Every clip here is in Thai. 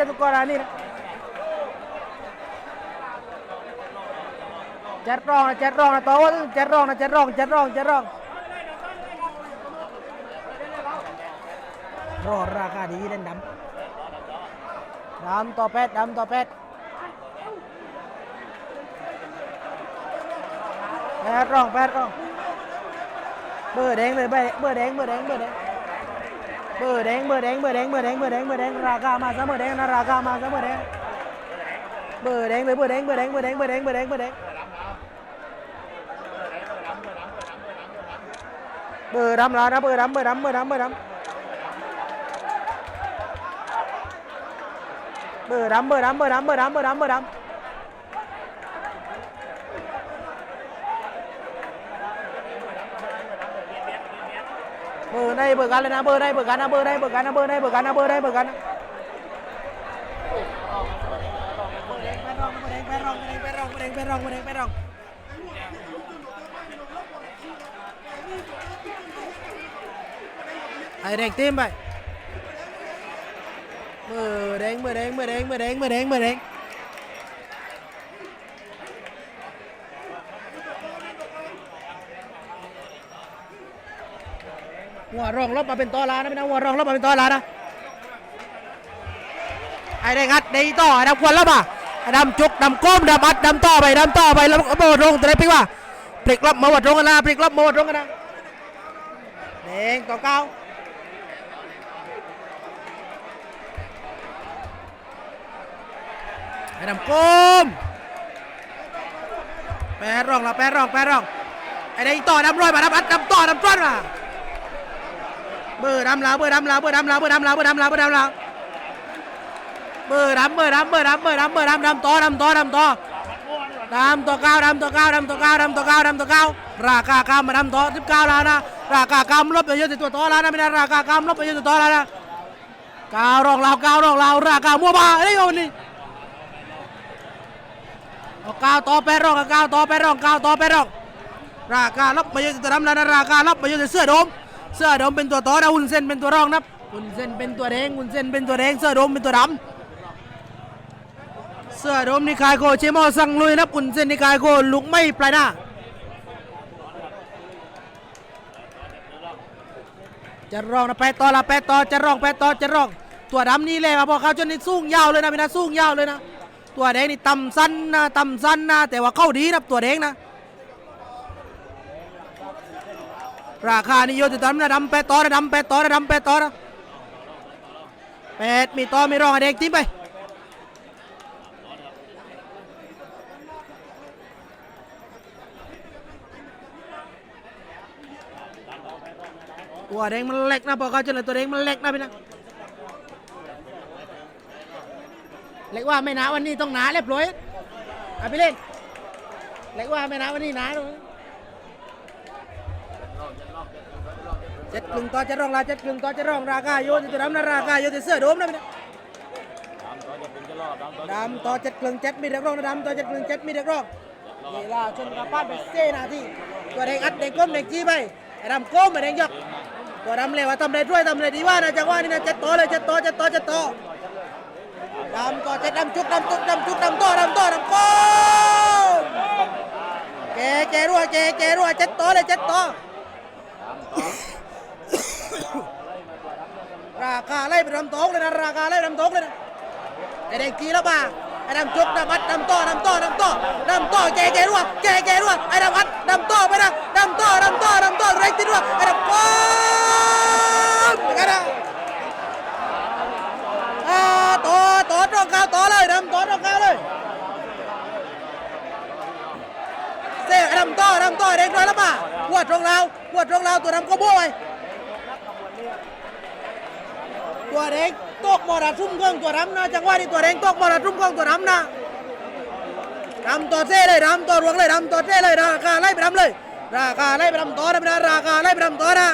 จตุกรนี่นะเจ็ดรองนะเจ็ดรองนะต่อว่าเจ็ดรองนะเจ็ดรองเจ็ดรองเจ็ดรองรอราคาดีเล่นดำดำต่อแปดดำต่อแปดแปดรองแปดรองเบอร์แดงเลยเบอร์แดงเบอร์แดงเบอร์แดง เบอร์แดงเบอร์แดงเบอร์แดงเบอร์แดงเบอร์แดงเบอร์แดงราคามาซะเบอร์แดงนะราคามาซะเบอร์แดงเบอร์แดงเลยเบอร์แดงเบอร์แดงเบอร์แดงเบอร์แดงเบอร์แดงเบอร์แดงเบอร์ดำแล้วนะเบอร์ดำเบอร์ดำเบอร์ดำเบอร์ดำเบอร์ดำเบอร์ดำเบอร์ดำเบอร์ดำเบอร์ดำ đây bờ gan lên á bờ đây bờ gan á bờ đây bờ gan á bờ đây bờ gan á bờ đây bờ gan á Perrong, perrong, perrong. Ai đánh tim vậy? Mờ đánh, mờ đánh, mờ đánh, mờ đánh, mờ đánh, mờ đánh. หัวรองลบมาเป็นตัวลานะไม่นะหัวรองลบมาเป็นตัวลานะไอเด็กอัดดีต่อไอ้ดำควนลบอะไอ้ดำจุกดำก้มดำอัดดำต่อไปดำต่อไปแล้วโบดงตัวไหนพลิกว่าพลิกลบมาวัดตรงกันนะพลิกลบมาวัดตรงกันนะเด้งต่อเก้าไอ้ดำก้มแปดร่องละแปดร่องแปดร่องไอ้ได้ต่อดำร้อยมาดำอัดดำต่อดำจ้อนมา เบอร์ดำลาวเบอร์ดำลาวเบอร์ดำลาวเบอร์ดำลาวเบอร์ดำลาวเบอร์ดำลาวเบอร์ดำเบอร์ดำเบอร์ดำเบอร์ดำเบอร์ดำดำต่อดำต่อดำต่อดำตัวเก้าดำตัวเก้าดำตัวเก้าดำตัวเก้าดำตัวเก้าราคาคำมาดำต่อสิบเก้าแล้วนะราคาคำลบไปเยอะแต่ตัวต่อแล้วนะไม่ได้ราคาคำลบไปเยอะแต่ตัวแล้วนะเก้ารองลาเก้ารองลาราคามัวบ้าเอ้ยวันนี้เก้าวต่อไปรองเก้าวต่อไปรองก้าวต่อไปรองราคาลบมาเยอะตัวดำแล้วนะราคาลบมาเยอะเสื้อโดม เสื้อดมเป็นตัวต่อนะหุ่นเส้นเป็นตัวรองนะหุ่นเส้นเป็นตัวแดงหุ่นเส้นเป็นตัวแดงเสื้อดมเป็นตัวดำเสื้อดมนี่คายโคเชมอสั่งลุยนะหุ่นเส้นนี่คายโคลุกไม่ปลายหน้าจะรองนะไปต่อละไปต่อจะรองไปต่อจะรอง ตัวดำนี่เลยมาพอเขาจนนี่สูงยาวเลยนะพี่นะสูงยาวเลยนะ ตัวแดงนี่ต่ำสั้นนะต่ำสั้นนะแต่ว่าเข้าดีนะตัวแดงนะ ราคานี่โยติดำนะดำแปดต่อนะดำแปดต่อนะดำแปดต่อนะแปดมีต่อมีรองอ้แดงทิ้งไปตัวแดงมันเล็กนะพอเขาจนเลยตัวแดงมันเล็กนะพี่นะเล็กว่าไม่นาวันนี้ต้องหนาเรียบร้อยเอาไปเล่นเล็กว่าไม่นาวันนี้หนาเลย เจ็ดกลึงต่อเจ็ดรองลาเจ็ดกลึงต่อเจ็ดรองราคาโยนจะดำนะราคาโยนจะเสื้อโดมนะพี่นะดำต่อเจ็ดกลึงเจ็ดมีเด็กรองนะดำต่อเจ็ดกลึงเจ็ดมีเด็กรองเวลาชนกับป้านไปเซนาทีตัวเด็กอัดเด็กก้มเด็กจี้ไปไอ้ดำก้มไอ้เด็กยกตัวดำเลยว่าทำได้ด้วยทำได้ดีว่านะจังหวะนี้นะเจ็ดต่อเลยเจ็ดต่อเจ็ดต่อเจ็ดต่อดำต่อเจ็ดดำจุกดำจุกดำจุกดำต่อดำต่อดำก้มเจเจรัวเจเจรัวเจ็ดต่อเลยเจ็ดต่อ ราคาไล่ไปดำโต๊กเลยนะราคาไล่ดำโต๊กเลยนะไอแดงกีแล้วป่ะไอ้ดำจุกดำอัดดำโต่อดำโต่อดำโต่อดำโต่อเจเจรัวเจเจรัวไอ้ดำอัดดำโต่อไปนะดำโต่อดำโต่อดำโต่อเร็กติดรัวไอ้ดำโก้ไปกันนะอ่าต่อต่อตรงกลางต่อเลยดำต่อตรงกลางเลยเซ่ดำโต่อดำโต่อเด็กน้อยแล้วมาหัวตรงเราหัวตรงเราตัวดำก็บ้ย ตัวเด็กตกมอระทุ่มเครื่องตัวดำนะจังหวะนี้ตัวเด็กตกมอระทุ่มเครื่องตัวดำนะดำต่อเซ่เลยดำต่อรวงเลยดำต่อเซ่เลยราคาไล่ไปดำเลย ราคาไล่ไปดำต่อนะนะราคาไล่ไปดำต่อนะ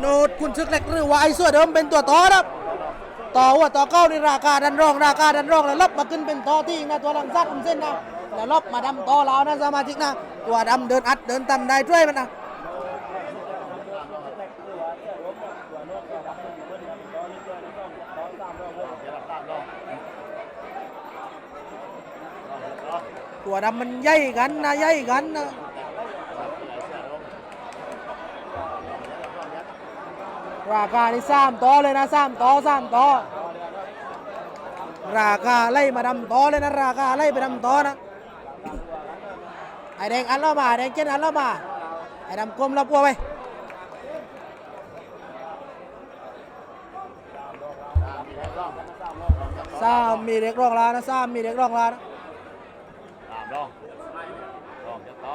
โนดคุณซึกเล็กหรือว่าไอ้เสื้อเดิมเป็นตัวต่อครับ ต่อว่าต่อเก้าในราคาดันรองราคาดันรองแล้วลบมาขึ้นเป็นต่อที่นะตัวลังซัดอุ้มเส้นนะแล้วลบมาดำต่อแล้วนะสมาชิกนะตัวดำเดินอัดเดินต่ำได้ช่วยมันนะตัวดำมันใหญ่กันนะใหญ่กันนะ ราคานี่สามต่อเลยนะสามต่อสามต่อราคาไล่มาดำต่อเลยนะราคาไล่ไปดำต่อนะไอแดงอันละมาไอแดงเจ็ดอันละมาไอดำกลมละปัวไปสามมีเด็กร้องลานะสามมีเด็กร้องลานะตามลองลองจะต่อ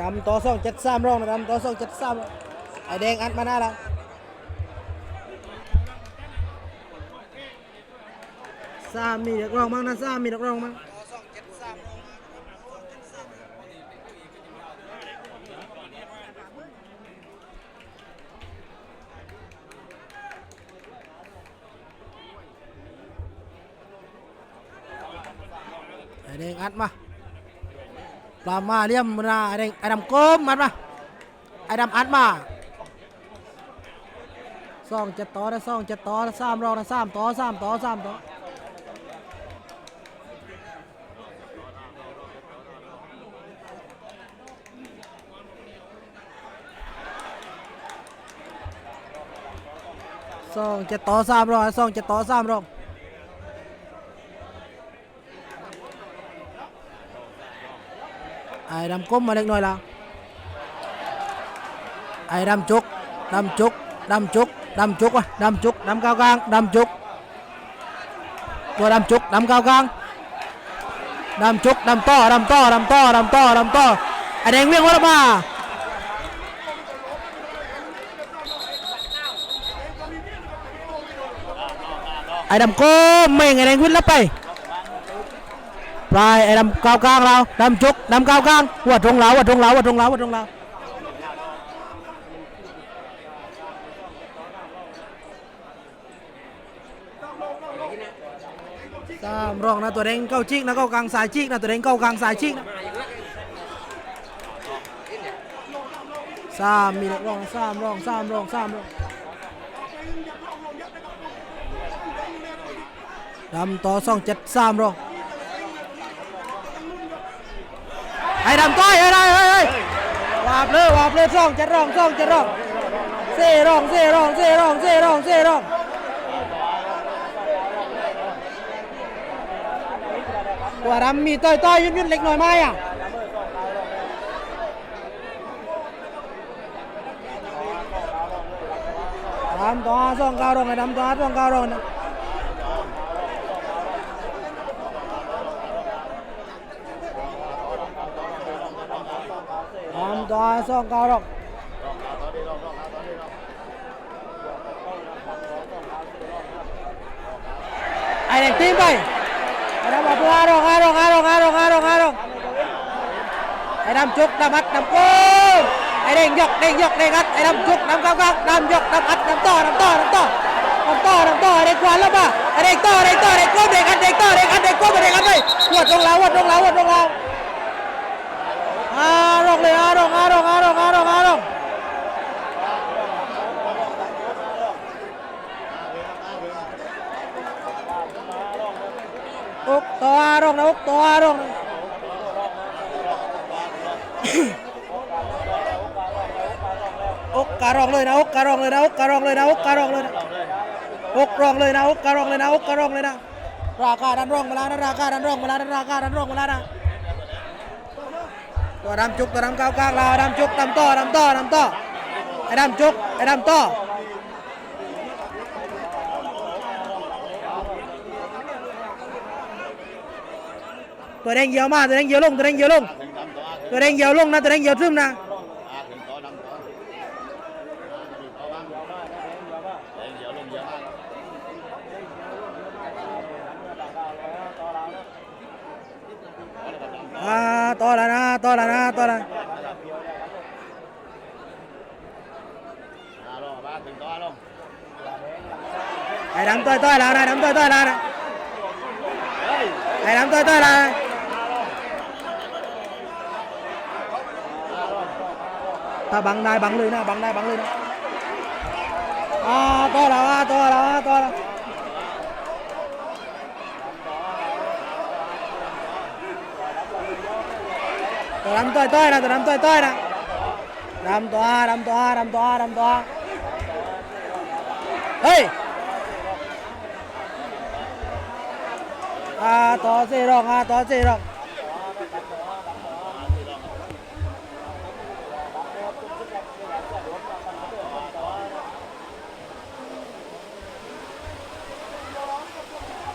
ดำต่อสองเจ็ดสามรองนะดำต่อสองเจ็ดสามร้องตามลองดำต่อส่องเจ็ดสามไอแดงอัดมาหน้าละสามมีนักร้องมั้งนะสามมีนักร้องมั้งไอแดงอัดมา ลามาเลี่ยมนะไอ้ดงไอ้ดำก้มมัดมาไอ้ดำอัดมาสองเจ็ดต่อนะสองเจ็ดต่อนะสามรองนะสามต่อสามต่อสามต่อสองเจ็ดต่อสามรองนะสองเจ็ดต่อสามรอง ไอ้ดำก้มมาเล็กน้อยละไอ้ดำจุกดำจุกดำจุกดำจุกวะดำจุกดำก้าวกลางดำจุกตัวดำจุกดำก้าวกลางดำจุกดำต่อดำต่อดำต่อดำต่อดำต่อไอ้แดงเวียงวัดมาไอ้ดำก้มไม่ไงแดงวิ่งแล้วไป ลายไอ้ดำก้าวกลางเราดำจุกดำก้าวกลางวัดตรงเราวัดตรงเราวัดตรงเราวัดตรงเราสามรองนะตัวเด้งเก้าจิกนะเก้ากลางสายจิกนะตัวเด้งเก้ากลางสายจิกนะสามมีนักรองสามรองสามรองสามรองดำต่อสองเจ็ดสามรอง ไอ้ดำต้อยเอ้ยเอ้ยเอ้ยเอ้วาบเลยวาบเลยซ่องจะร้องซ่องจะร้องเซ่ร้องเซ่ร้องเซ่ร้องเซ่ร้องเซ่ร้องตัวดำมีต้อยต้อยยุ่นยุ่นเล็กหน่อยไหมอะดำตัวซ่องเก้าร้องไอ้ดำตัวซ่องเก้าร้องนะ ดำตัวซ่องก้าร้องไอ้เด็กตีไปไอ้ดำบอกวอารองอารองอารองอารองอารองอารองไอ้ดำจุกดำอัดดำโก้ไอ้เด้งยกเด้งยกเด้งอัดไอ้ดำจุกดำก้าวก้าวดำยกดำอัดดำต่อดำต่อดำต่อดำต่อดำต่อไอ้เด็กควันแล้วป่ะไอ้เด็กต่อเด็กต่อเด็กก้มเด็กอัดเด็กต่อเด็กอัดเด็กก้มเด็กอัดเลยวัดตรงเราวัดตรงเราวัดตรงเราอารองเลยอารองอารองอารองอารองอารองอุกต่ออารองนะอุกต่ออารองนะอกการองเลยนะอกการองเลยนะอกการองเลย นะอกการองเลยนะอกรองเลยนะอกการองเลยนะอกการองเลยนะราคาดันรองมาแล้วนะราคาดันรองมาแล้วนะราคาดันรองมาแล้วนะ ตัวดำจุกตัวดำก้าวกลางเราดำจุกดำต่อดำต่อดำต่อไอ้ดำจุกไอ้ดำต่อตัวแดงเยียวมาตัวแดงเยียวลงตัวแดงเยียวลงตัวแดงเยียวลงนะตัวแดงเยียวซึมนะ อ่าต่อแล้วนะต่อแล้วนะต่อแล้ว à rồi ba đừng có luôn ไอ้ดำต่อยต่อยแล้วนะดำต่อยต่อยแล้วนะไอ้ดำต่อยต่อยแล้วนะถ้าบังได้บังเลยนะบังได้บังเลยนะอ่าต่อแล้วอ่าต่อแล้วอ่าต่อแล้ว tao đấm tôi tôi nè tao đấm tôi tôi nè đấm to đấm to đấm to đấm to ê à to gì rồi à to gì rồi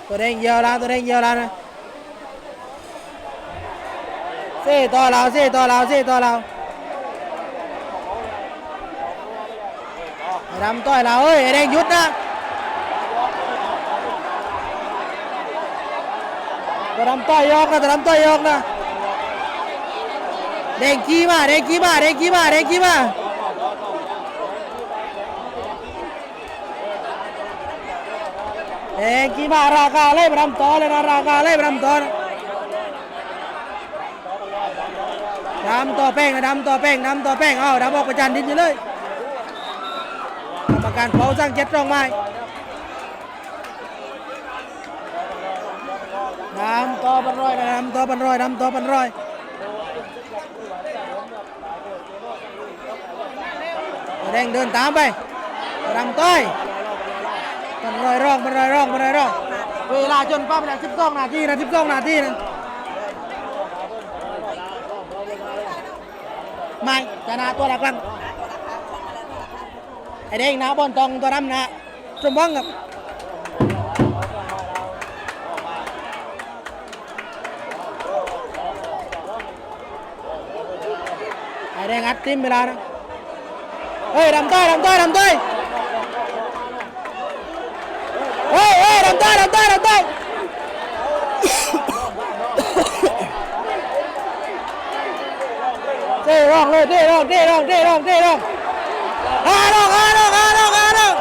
tôi đang giờ ra, tôi đang giờ ra này dễ to lao dễ to lao dễ to lao làm tỏi lao ơi, ở đây nhút đã tôi làm tỏi yok nè tôi làm tỏi yok nè đèn kim à đèn kim à đèn kim à đèn kim à. Đèn kim à ra ca lên làm to lên, ra ca lên làm to lên. ำต่อแป้งนะดำต่อแป้งดำต่อแป้งเอาวดำออกประจันดินอยู่เลยกรรมการเผาสร้างเจ็ดรองไม้น้ำต่อบันร้อยนะน้ำต่อบันร้อยน้ำต่อบันร้อยแดงเดินตามไปรำต้อยบันร้อยร่องบันร้อยร่องบันร้อยร่องเวลาจนปั๊บนสิบสองนาทีนะสิบสองนาทีนะ ไม่จะนาตัวหลักลังไอ้แดงนะบอลตองตัวดำนะสมบังกับไอ้แดงอัดติมเวลานะเฮ้ยดำต้อยดำต้อยดำต้อยเฮ้ยเฮ้ยดำต้อยดำต้อยดำต้อยเท่ ร้องเลยเท่ร้องเท่ร้องเท่ร้องเท่ร้องฮาร้องฮาร้องฮาร้องฮาร้อง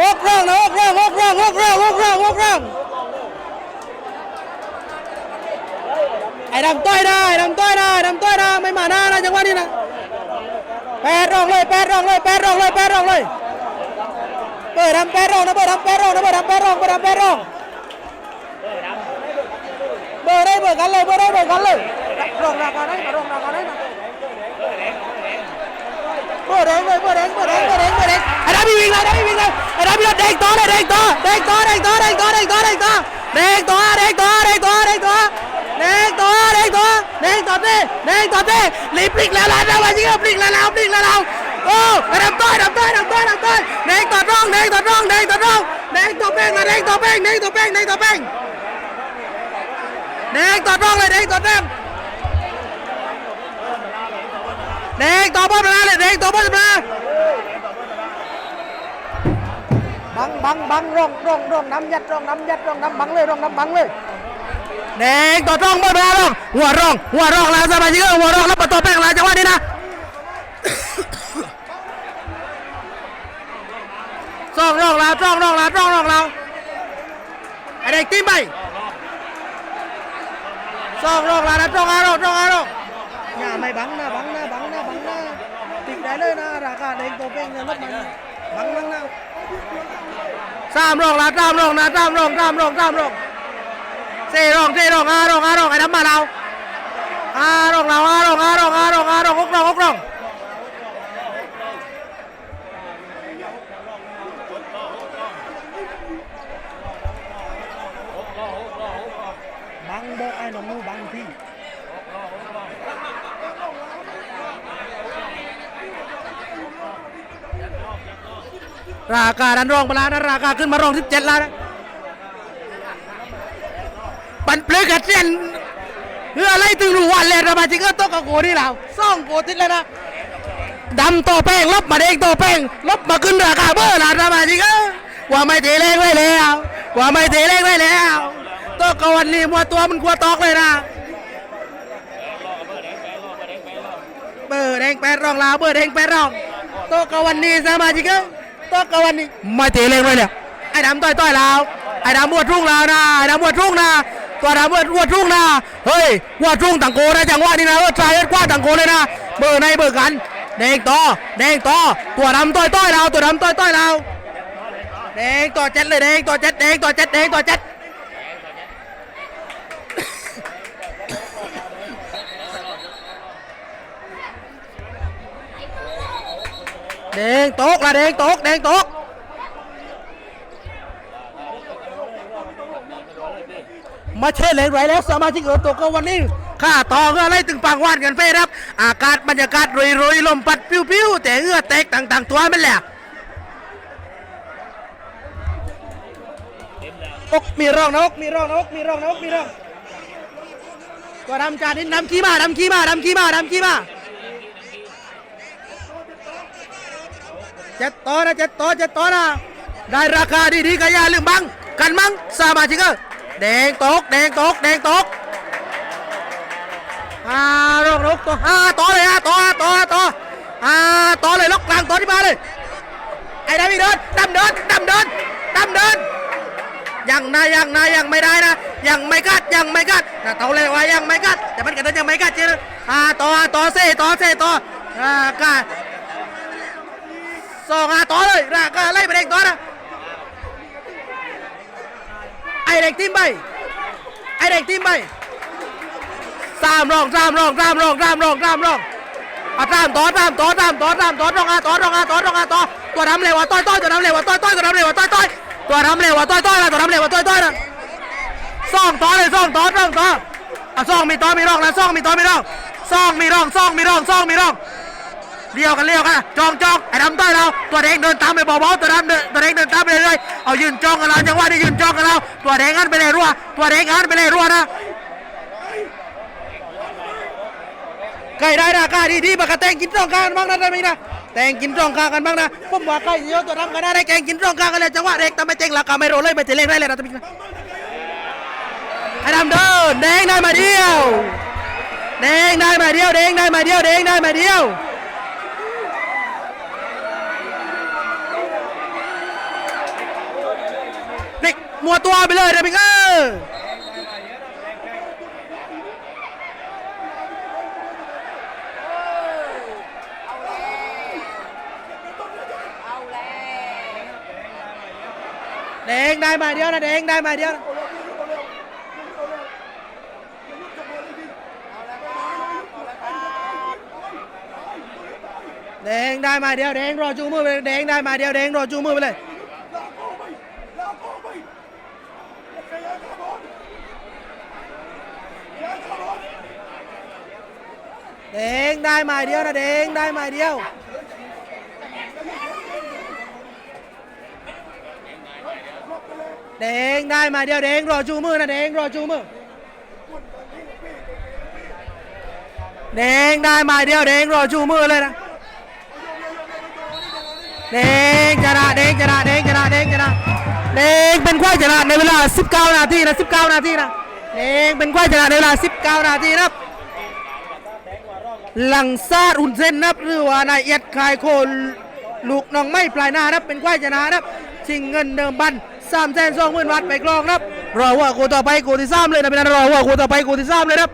หกร้องนะหกร้องหกร้องหกร้องหกร้องหกร้องไอ้ดำต้อยได้ดำต้อยได้ดำต้อยได้ไม่มาหน้านะจังหวะนี้นะแปดรองเลยแปดรองเลยแปดรองเลยแปดรองเลยเปิดดำแปดรองนะเปิดดำแปดรองนะเปิดดำแปดรองเปิดดำแปดรอง เบอร์ได้เบอร์กันเลยเบอร์ได้เบอร์กันเลยรองราคาได้มารองราคาได้มาเบอร์แดงเลยเบอร์แดงเบอร์แดงเบอร์แดงเบอร์แดงไอ้ดำมีวิ่งเลยไอ้ดำมีวิ่งเลยไอ้ดำมีรถแดงต่อเลยแดงต่อแดงต่อแดงต่อแดงต่อแดงต่อแดงต่อแดงต่อแดงต่อแดงต่อแดงต่อแดงตัวแดงตัวแดงตัวเต้แดงตัวเต้รีบพลิกแล้วล่ะนะว่าจริงๆพลิกแล้วแล้วพลิกแล้วแล้วโอ้ดำต้อยดำต้อยดำต้อยดำต้อยแดงตัวร่องแดงตัวร่องแดงตัวร่องแดงตัวแป้งนะแดงตัวแป้งแดงตัวแป้งแดงตัวแป้ง แดงตัวร่องเลยแดงตัวแป้งแดงตัวบอลมาเลยแดงตัวบอลมาบังบังบังร่องร่องร่องน้ำยัดร่องน้ำยัดร่องน้ำบังเลยร่องน้ำบังเลยแดงตัวร่องบนมาร่องหัวร่องหัวร่องแล้วสมาชิกหัวร่องแล้วประตูแป้งแล้วจังหวะนี้นะซ่องร่องแล้วซ่องร่องแล้วซ่องร่องแล้วไอ้เด็กตีไปซ่ องร่องแล้วนะซ่องอาร่องซ่องอาร่องอย่าไม่บังนะบังนะบังนะบังนะติดได้เลยนะราคาเด็กตัวแป้งเนี่ยลดมันบังบังนะสามร่องแล้วสามร่องนะสามร่องสามร่องสามร่องสี่รองสี่รองห้ารองห้ารองไอ้น้ำมาเราห้ารองเราห้ารองห้ารองห้ารองห้ารองหกรองหกรองบังบอกไอ้น้องนูบังที่ ราคาดันรองมาแล้วนะราคาขึ้นมารองที่เจ็ดแล้วนะปันเปลือกเสียนเพื่ออะไรถึงรู้วันเลยระบาดจิงก็ต้องกับโกนี่แล้วซ่องโกติดแล้วนะดำต่อแป้งลบมาเด้งต่อแป้งลบมาขึ้นราคาเบอร์ละระบาดจิงก็ว่าไม่เทแรงไว้แล้วว่าไม่เทแรงไว้แล้วตัวกวันนี้มัวตัวมันกลัวตอกเลยนะเบอร์แดงแปดรองลาวเบอร์แดงแปดรองตัวกวันนี้สมาชิกก็ ตัวกวันนี้ไม่เทแรงไว้เนี่ยไอ้ดำต่อยต่อยลาวไอ้ดำบวดรุ่งลาวนะไอ้ดำบวดรุ่งนะตัวดำบวดบวดรุ่งนะเฮ้ยบวดรุ่งต่างโกนะจังหวะนี้นะว่าทรายกว้าต่างโกเลยนะเบอร์ในเบอร์กันแดงต่อแดงต่อตัวดำต่อยต่อยลาวตัวดำต่อยต่อยลาวแดงต่อเจ็ดเลยแดงต่อเจ็ดแดงต่อเจ็ดแดงต่อเจ็ด แดงตกละแดงตกแดงตกมาเช่แรงไรแล้วสมาชิกเอิบตกก็วันนี้ข้าต่อเงื่อไรตึงปางวานกันเฟ้ครับ อากาศบรรยากาศรยๆลมปัดปิ้วๆแต่เงื่อแตกต่างๆ ตัวมันแหละอกมีร่องนกมีร่องนกมีร่องนกมีร่องตัวดำจานนี้ดำขี้มาดำขี้มาดำขี้มาดำขี้มา เจ็ดตัวนะเจ็ดตัวเจ็ดตัวนะได้ราคาดีๆก็อย่าลืมบังกันมั้งสมาชิกเกอร์แดงตกแดงตกแดงตกอ่าร่องนกตัวห้าตัวเลยห้าตัวห้าตัวห้าตัวอ่าตัวเลยล็อกกลางตัวที่มาเลยไอ้ดำอีกเดินดำเดินดำเดินดำเดินยังนะยังนะยังไม่ได้นะ ยังไม่กัดยังไม่กัดนะเต่าเลยว่ายังไม่กัดแต่มันกัดยังไม่กัดเจออ่าต่อต่อเซต่อเซต่ออ่ากา สองอาต่อเลยรากาไล่ไปเด็กต่อนะไอเด็กทีมไปไอเด็กทีมไปสามรองสามรองสามรองสามรองสามรองอะสามต่อสามต่อสามต่อสามต่อรองอะต่อรองอะต่อรองอะต่อตัวน้ำเร็วอะต้อยต้อยตัวน้ำเร็วอะต้อยต้อยตัวน้ำเร็วอะต้อยต้อยตัวน้ำเร็วอะต้อยต้อยนะตัวน้ำเร็วอะต้อยต้อยนะซ่องต่อเลยซ่องต่อซ่องต่ออะซ่องมีต่อมีร่องนะซ่องมีต่อมีร่องซ่องมีร่องซ่องมีร่องซ่องมีร่องเลี้ยวกันเลี้ยวกันจองจอง ไอ้ดำต้อยเราตัวแดงเดินตามไปเบาๆตัวดำเดินตัวแดงเดินตามไปเรื่อยๆเอายืนจ้องกันเราจังหวะนี้ยืนจ้องกันเราตัวแดงงันไปเลยรัวตัวแดงงันไปเลยรัวนะใกล้ได้นะกล้าดีดีๆปากกาแตงกินร่องกลางกันบ้างนะได้ไหมนะแตงกินร่องกลางกันบ้างนะผมว่าใกล้เยอะตัวดำกันได้ได้แกงกินร่องกลางกันเลยจังหวะเด็กทำไมเจ๊งราคาไม่โรเลยไม่เจ๊เล่นได้เลยนะท่านผู้ไอ้ดำเดินแดงได้มาเดียวแดงได้มาเดียวแดงได้มาเดียวแดงได้มาเดียว มัวตัวไปเลยนะพี่เออแดงได้มาเดียวนะแดงได้มาเดียวนะแดงได้มาเดียวแดงรอจูมือไปเลยแดงได้มาเดียวแดงรอจูมือไปเลยแดง ได้มาเดียวนะแดงได้มาเดียวแดงได้มาเดียวแดงรอจูมือนะแดงรอจูมือแดงได้มาเดียวแดงรอจูมือเลยนะเด้งชนะเด้งชนะเด้งชนะเด้งชนะเด้งเป็นควายชนะในเวลา 19 นาทีนะ19 นาทีนะเด้งเป็นควายชนะในเวลา 19 นาทีนะครับ หลังซาดอุ่นเส้นนับหรือว่านายเอียดคายโคลูกน้องไม่ปลายหน้านับเป็นควายชนะนับชิงเงินเดิมบันสามแสนสองหมื่นบาทไปกรองนับรอว่ากูต่อไปกูที่สามเลยนะเป็นอันรอว่ากูต่อไปกูที่สามเลยนะครับ